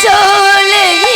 கொண்டை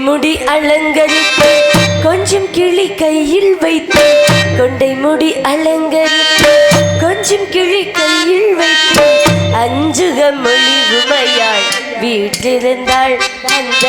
முடி அலங்கரித்து கொஞ்சம் கிளி கையில் வைத்து கொண்டை முடி அலங்கரித்து கொஞ்சம் கிளி கையில் வைத்து அஞ்சுக மொழி உமையாள் வீற்றிருந்தாள் அந்த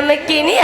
നമുക്കിനി